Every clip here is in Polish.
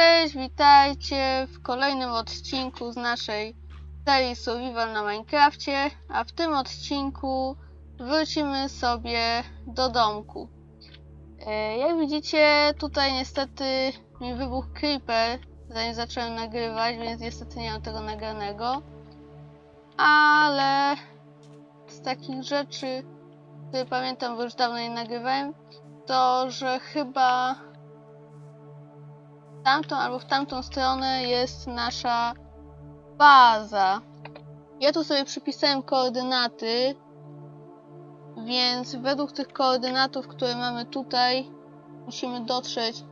Cześć, witajcie w kolejnym odcinku z naszej serii Survival na Minecrafcie, a w tym odcinku wrócimy sobie do domku. E, Jak widzicie, tutaj niestety mi wybuchł creeper, zanim zacząłem nagrywać, więc niestety nie mam tego nagranego. Ale z takich rzeczy, które pamiętam, bo już dawno nie nagrywałem, to że chyba tamtą albo w tamtą stronę jest nasza baza. Ja tu sobie przypisałem koordynaty, więc według tych koordynatów, które mamy tutaj, musimy dotrzeć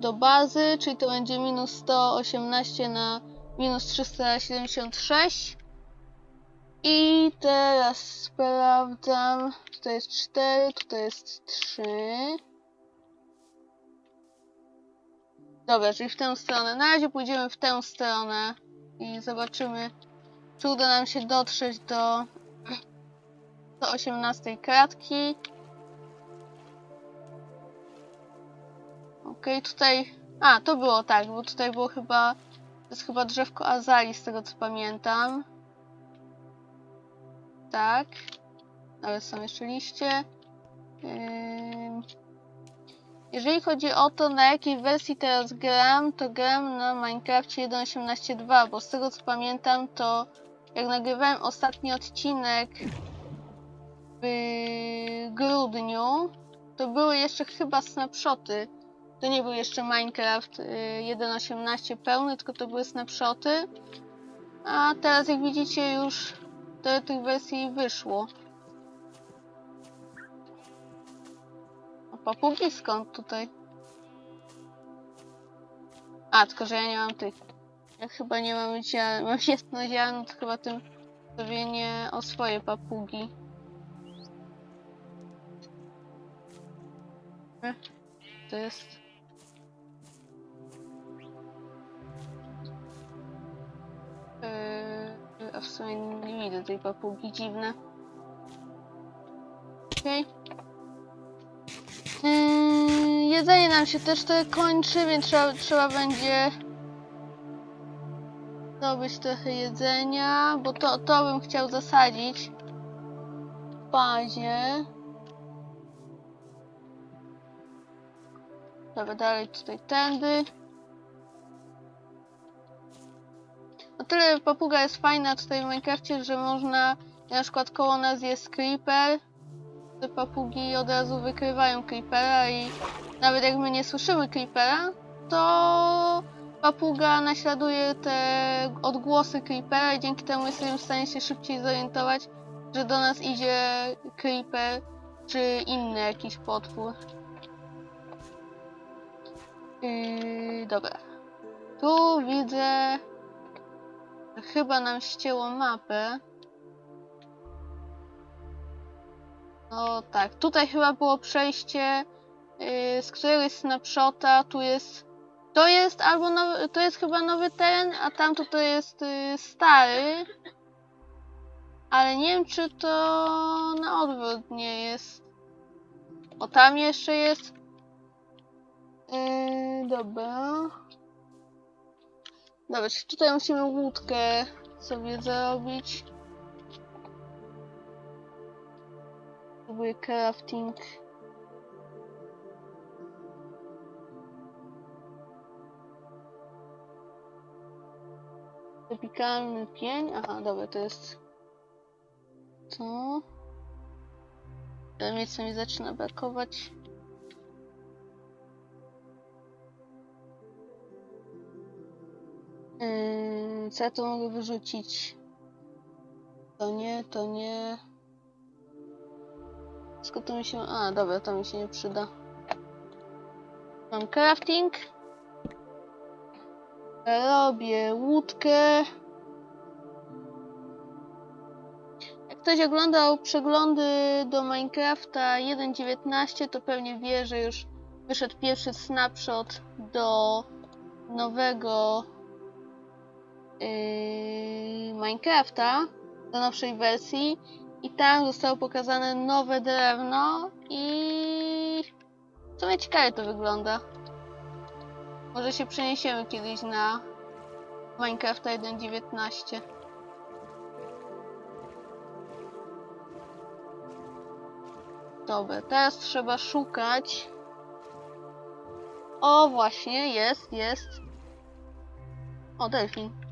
do bazy, czyli to będzie minus 118 na minus 376. I teraz sprawdzam. Tutaj jest 4, tutaj jest 3. Dobra, czyli w tę stronę. Na razie pójdziemy w tę stronę i zobaczymy, czy uda nam się dotrzeć do 118 kratki. Okej, tutaj... A, to było tak, bo tutaj było chyba... To jest chyba drzewko azali, z tego co pamiętam. Tak. Nawet są jeszcze liście. Ym... Jeżeli chodzi o to, na jakiej wersji teraz gram, to gram na Minecrafcie 1.18.2, bo z tego co pamiętam, to jak nagrywałem ostatni odcinek w grudniu, to były jeszcze chyba snapshoty. To nie był jeszcze Minecraft y, 1.18 pełny, tylko to były snapshoty. A teraz jak widzicie już do tych wersji wyszło. Papugi skąd tutaj? A, tylko że ja nie mam tych. Ja chyba nie mam ziarn. Mam jedno ziarno, to chyba tym sobie nie o swoje papugi. E, To jest. Yy, a w sumie nie widzę tej papugi, dziwne. Okej. Yy, jedzenie nam się też tutaj kończy, więc trzeba, trzeba będzie zdobyć trochę jedzenia, bo to, to bym chciał zasadzić w bazie. Dobra, dalej tutaj tędy. O tyle papuga jest fajna tutaj w Minecrafcie, że można, na przykład koło nas jest creeper, te papugi od razu wykrywają creepera i nawet jak my nie słyszymy creepera, to papuga naśladuje te odgłosy creepera i dzięki temu jesteśmy w stanie się szybciej zorientować, że do nas idzie creeper czy inny jakiś potwór. Yy, dobra. Tu widzę, chyba nam ścięło mapę. No tak, tutaj chyba było przejście yy, z któregoś snapshota, tu jest to jest albo nowy, to jest chyba nowy teren, a tamto to jest yy, stary. Ale nie wiem czy to na odwrót nie jest. O tam jeszcze jest. Yy, dobra. Dobra, tutaj musimy łódkę sobie zarobić. Próbuję crafting. Tropikalny pień. Aha, dobra, to jest to. Ale miejsca mi zaczyna brakować. Yy, co ja tu mogę wyrzucić? To nie, to nie. Skąd to mi się... A, dobra, to mi się nie przyda. Mam crafting. Robię łódkę. Jak ktoś oglądał przeglądy do Minecrafta 1.19, to pewnie wie, że już wyszedł pierwszy snapshot do nowego yy, Minecrafta, do nowszej wersji. I tam zostało pokazane nowe drewno i w sumie ciekawie to wygląda. Może się przeniesiemy kiedyś na Minecrafta 1.19. Dobra, teraz trzeba szukać. O, właśnie, jest, jest. O, delfin.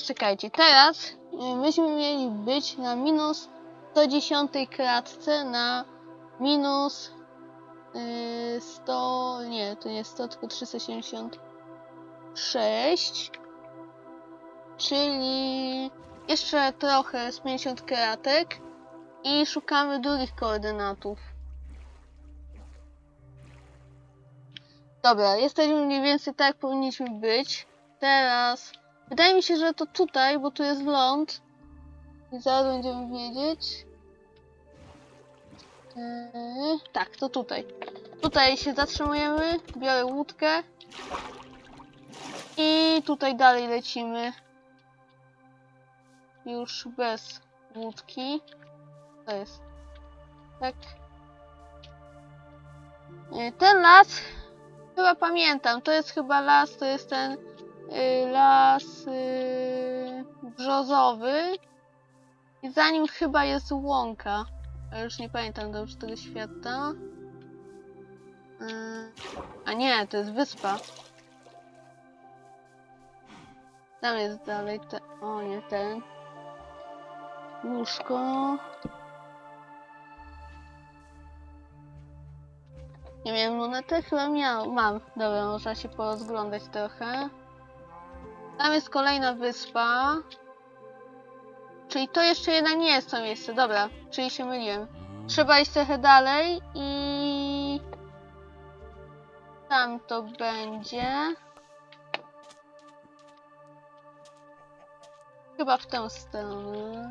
Teraz czekajcie, teraz y, myśmy mieli być na minus 110 kratce na minus y, 100, nie, to nie 100, tylko 376, czyli jeszcze trochę z 50 kratek i szukamy drugich koordynatów. Dobra, jesteśmy mniej więcej tak powinniśmy być. Teraz wydaje mi się, że to tutaj, bo tu jest ląd. I zaraz będziemy wiedzieć. Eee, tak, to tutaj. Tutaj się zatrzymujemy, biorę łódkę. I tutaj dalej lecimy. Już bez łódki. To jest. Tak. E, Ten las chyba pamiętam. To jest chyba las, to jest ten las y, brzozowy. I za nim chyba jest łąka. Ale już nie pamiętam dobrze tego świata. Y, a nie, to jest wyspa. Tam jest dalej te... O nie, ten. Łóżko. Nie miałem lunety? Chyba miał. Mam. Dobra, można się porozglądać trochę. Tam jest kolejna wyspa. Czyli to jeszcze jednak nie jest to miejsce. Dobra, czyli się myliłem. Trzeba iść trochę dalej i... Tam to będzie. Chyba w tę stronę.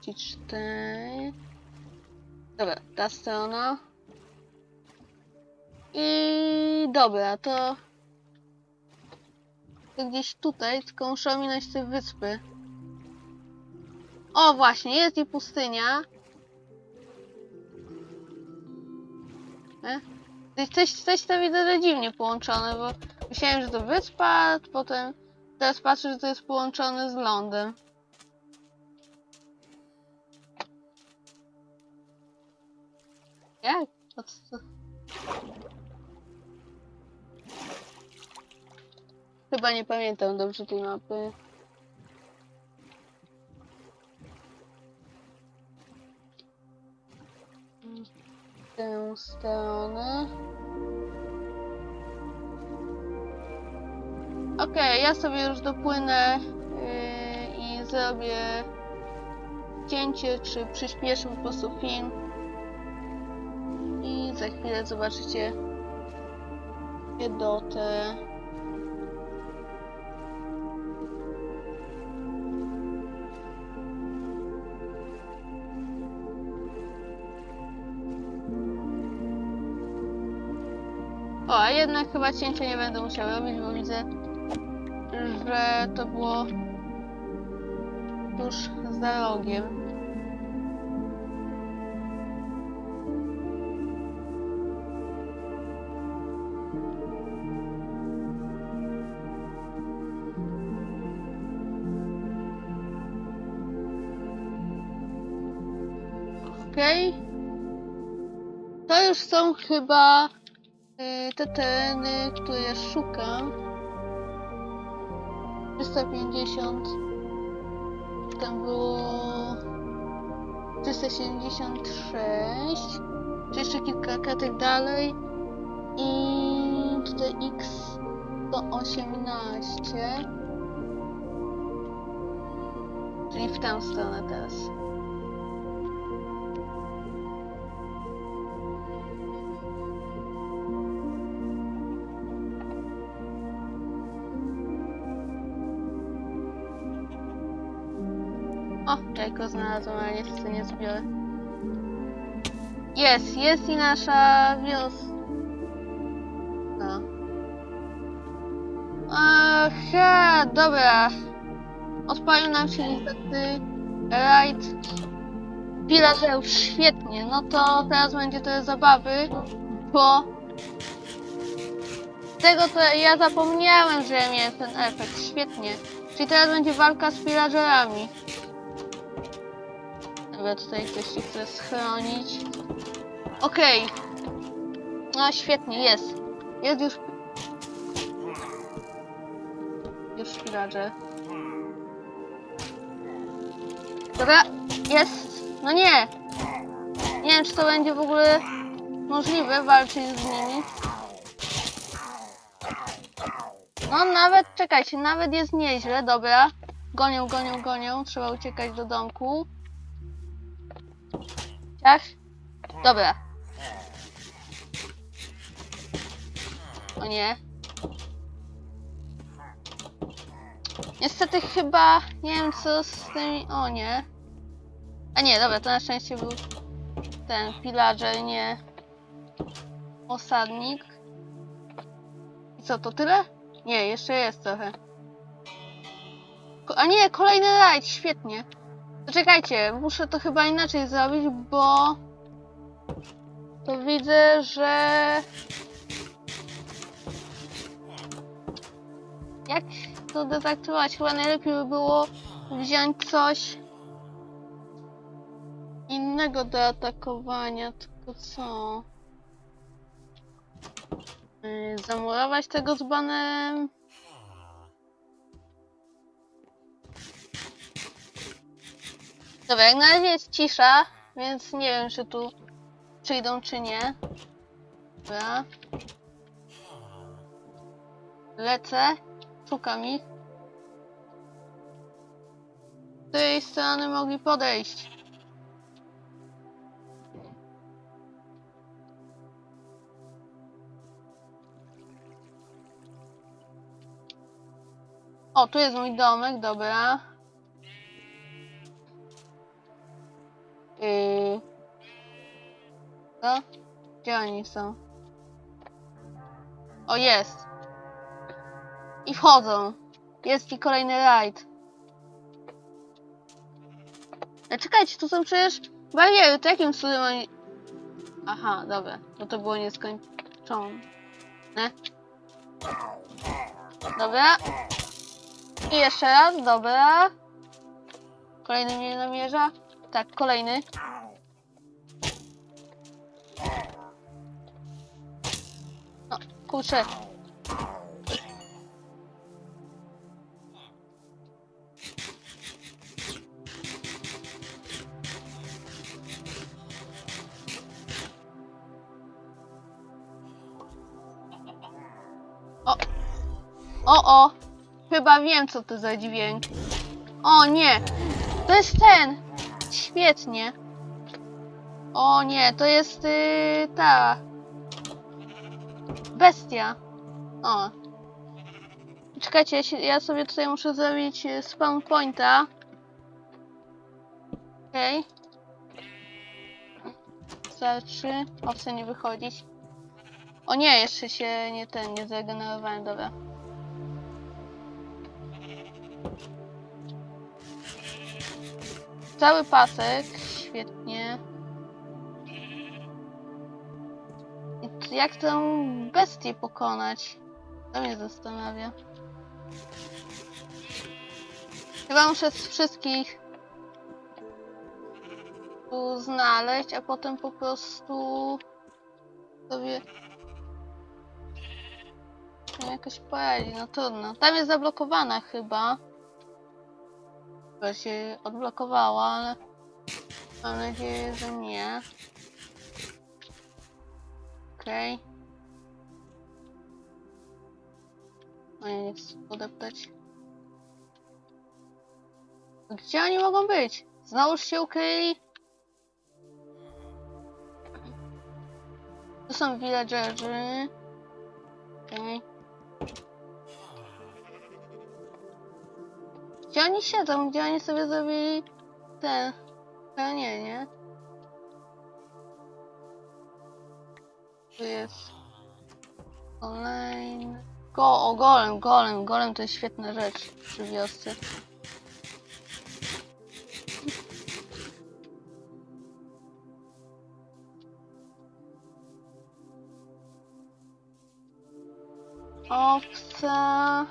Ci cztery. Dobra, ta strona. I dobra, to... Gdzieś tutaj, tylko muszę ominąć te wyspy. O, właśnie, jest i pustynia. E? Coś, coś tam widzę dziwnie połączone, bo myślałem, że to wyspa, potem teraz patrzę, że to jest połączone z lądem. Jak? O co? Chyba nie pamiętam dobrze tej mapy. Tę stronę. Okej, ja sobie już dopłynę yy, i zrobię cięcie, czy przyspieszę po prostu film. I za chwilę zobaczycie Edotę. O, a jednak chyba cięcia nie będę musiał robić, bo widzę, że to było tuż za rogiem. Są chyba y, te tereny, które szukam. 350. Tam było 376. Czy jeszcze kilka kratek dalej. I tutaj X 118. Czyli w tę stronę teraz. O, jajko znalazłam, ale niestety nie zbiorę. Jest, jest i nasza wioska. No. Aha, dobra. Odpalił nam się niestety rajd Pilateus, świetnie. No to teraz będzie tyle zabawy, bo tego to ja zapomniałem, że miałem ten efekt. Świetnie. Czyli teraz będzie walka z pillagerami. Dobra, tutaj ktoś się chce schronić. Okej. No świetnie, jest. Jest już... Już pillager. Dobra, jest. No nie. Nie wiem, czy to będzie w ogóle możliwe walczyć z nimi. No nawet, czekajcie, nawet jest nieźle, dobra. Gonią, gonią, gonią. Trzeba uciekać do domku. Ciach. Dobra. O nie. Niestety chyba nie wiem co z tymi. O nie. A nie, dobra, to na szczęście był ten pillager, nie osadnik. I co, to tyle? Nie, jeszcze jest trochę. Ko- A nie, kolejny rajd, świetnie. To czekajcie, muszę to chyba inaczej zrobić, bo to widzę, że jak to dezaktywować? Chyba najlepiej by było wziąć coś innego do atakowania, tylko co? Yy, zamurować tego z banem. Dobra, jak na razie jest cisza, więc nie wiem, czy tu przyjdą, czy nie. Dobra. Lecę. Szukam ich. Z której strony mogli podejść? O, tu jest mój domek, dobra. Yy... Co? Gdzie oni są? O, jest. I wchodzą. Jest i kolejny rajd. Ale czekajcie, tu są przecież bariery. To jakim cudem oni... Aha, dobra. No to było nieskończone. Dobra. I jeszcze raz, dobra. Kolejny mnie namierza. Tak, kolejny. No, kurczę. O! O, o! Chyba wiem, co to za dźwięk. O nie! To jest ten! Świetnie. O nie, to jest yy, ta. Bestia. O. Czekajcie, ja, ja sobie tutaj muszę zrobić y, spawn pointa. Okej. Starczy. O, nie wychodzić. O nie, jeszcze się nie ten, nie zregenerowałem, dobra. Cały pasek, świetnie. Jak tę bestię pokonać? To mnie zastanawia. Chyba muszę z wszystkich tu znaleźć, a potem po prostu sobie się jakoś poradzi. No trudno. Tam jest zablokowana chyba. Się odblokowała, ale mam nadzieję, że nie. Okej. No ja nie chcę podeptać. Gdzie oni mogą być? Znowuż się ukryli? Tu są villagerzy. Okej. Gdzie oni siedzą? Gdzie oni sobie zrobili ten. To nie, nie? Tu jest. Kolejny. Go, o, golem, golem, golem to jest świetna rzecz przy wiosce. Owca.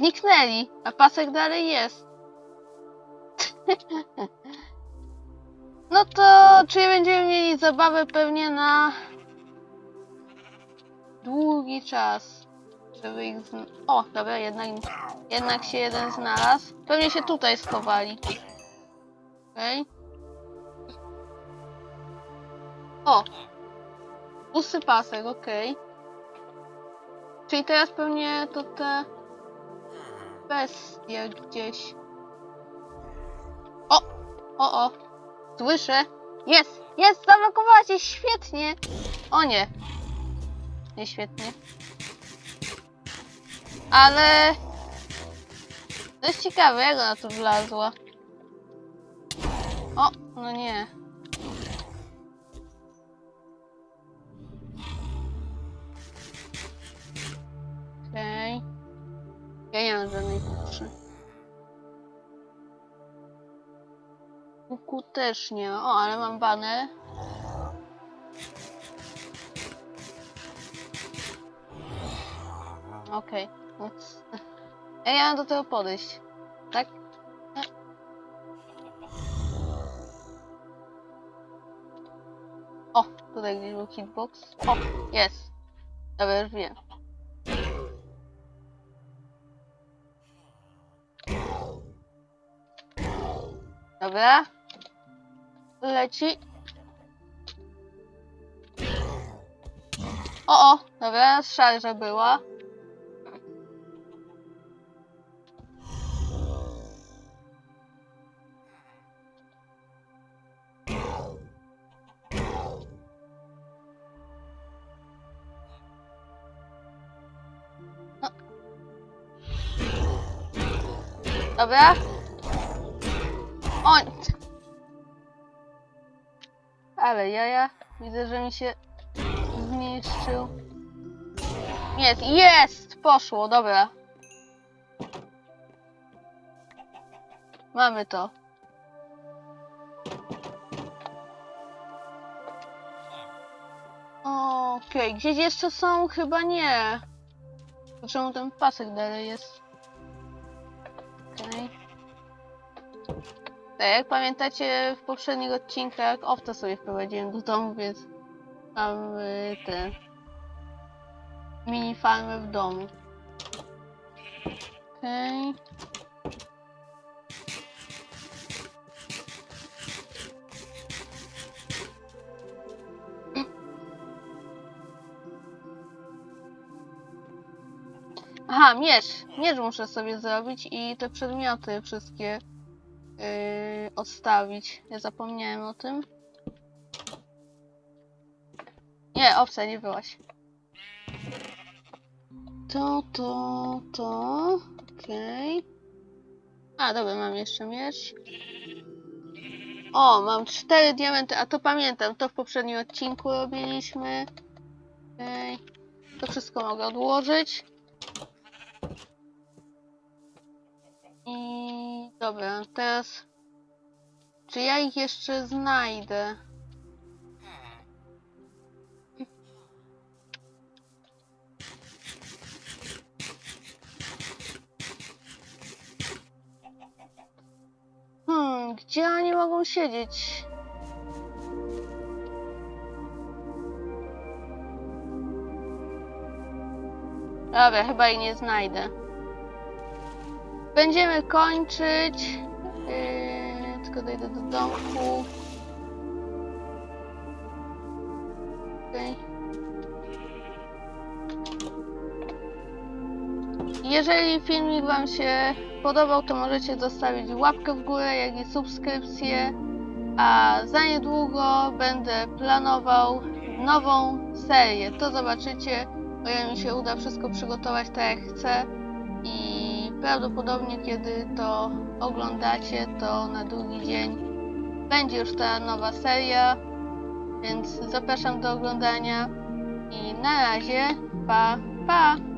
Zniknęli, a pasek dalej jest. No to, czyli będziemy mieli zabawę pewnie na długi czas, żeby ich zn... O, dobra, jednak, jednak się jeden znalazł. Pewnie się tutaj schowali. Okej. O! Pusty pasek, okej. Czyli teraz pewnie to te bestie gdzieś. O! O, o! Słyszę! Jest! Jest! Zablokowała się! Świetnie! O nie! Nie świetnie. Ale... To jest ciekawe, jak ona tu wlazła. O! No nie. Żadnej kuszy. Też nie. O, ale mam banę. Okej. Więc... Ej, ja mam do tego podejść. Tak. O, tutaj gdzieś był hitbox. O, jest. Dobra, już wiem. Dobra. Leci. O, o, dobra, szarża była. No. Dobra. Ale jaja. Widzę, że mi się zniszczył. Jest, jest! Poszło, dobra. Mamy to. Okej, gdzieś jeszcze są? Chyba nie. Czemu ten pasek dalej jest? Okej. Tak, jak pamiętacie w poprzednich odcinkach owce sobie wprowadziłem do domu, więc mam y, te mini w domu. Okej. Aha, miecz. Miecz muszę sobie zrobić i te przedmioty wszystkie yy, odstawić. Ja zapomniałem o tym. Nie, owca, nie byłaś. To, to, to. Okej. A, dobra, mam jeszcze miecz. O, mam cztery diamenty, a to pamiętam, to w poprzednim odcinku robiliśmy. Okej. To wszystko mogę odłożyć. Dobra, teraz czy ja ich jeszcze znajdę? Hmm, gdzie oni mogą siedzieć? Dobra, chyba ich nie znajdę. Będziemy kończyć. Yy, tylko dojdę do domku. Okej. Jeżeli filmik Wam się podobał, to możecie zostawić łapkę w górę, jak i subskrypcję. A za niedługo będę planował nową serię. To zobaczycie, o ile mi się uda wszystko przygotować tak jak chcę i prawdopodobnie kiedy to oglądacie, to na drugi dzień będzie już ta nowa seria, więc zapraszam do oglądania i na razie, pa, pa!